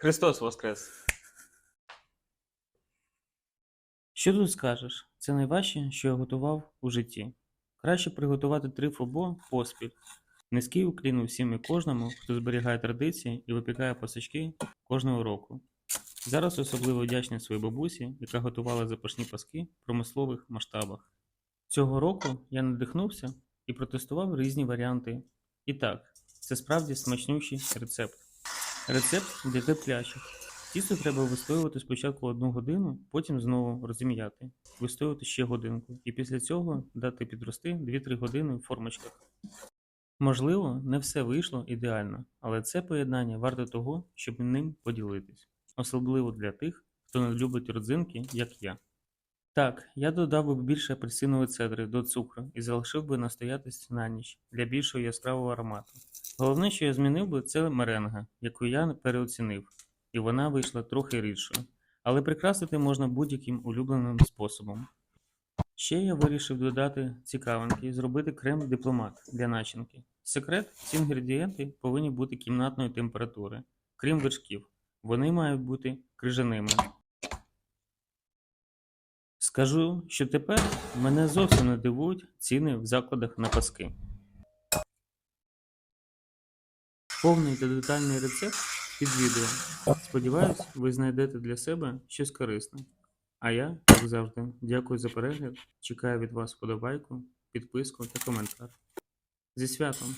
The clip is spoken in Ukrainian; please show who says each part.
Speaker 1: Христос Воскрес!
Speaker 2: Що тут скажеш? Це найважче, що я готував у житті. Краще приготувати три фобо поспіль. Низький уклін усім і кожному, хто зберігає традиції і випікає пасочки кожного року. Зараз особливо вдячний своїй бабусі, яка готувала запашні паски в промислових масштабах. Цього року я надихнувся і протестував різні варіанти. І так, це справді смачнющий рецепт. Рецепт для терплячих. Тісто треба вистоювати спочатку одну годину, потім знову розім'яти, вистоювати ще годинку, і після цього дати підрости 2-3 години в формочках. Можливо, не все вийшло ідеально, але це поєднання варте того, щоб ним поділитись, особливо для тих, хто не любить родзинки, як я. Так, я додав би більше апельсинової цедри до цукру і залишив би настоятись на ніч для більшого яскравого аромату. Головне, що я змінив би, це меренга, яку я переоцінив, і вона вийшла трохи рідшою. Але прикрасити можна будь-яким улюбленим способом. Ще я вирішив додати цікавинки і зробити крем дипломат для начинки. Секрет: ці інгредієнти повинні бути кімнатної температури, крім вершків. Вони мають бути крижаними. Скажу, що тепер мене зовсім не дивують ціни в закладах на паски. Повний та детальний рецепт під відео. Сподіваюсь, ви знайдете для себе щось корисне. А я, як завжди, дякую за перегляд, чекаю від вас вподобайку, підписку та коментар. Зі святом!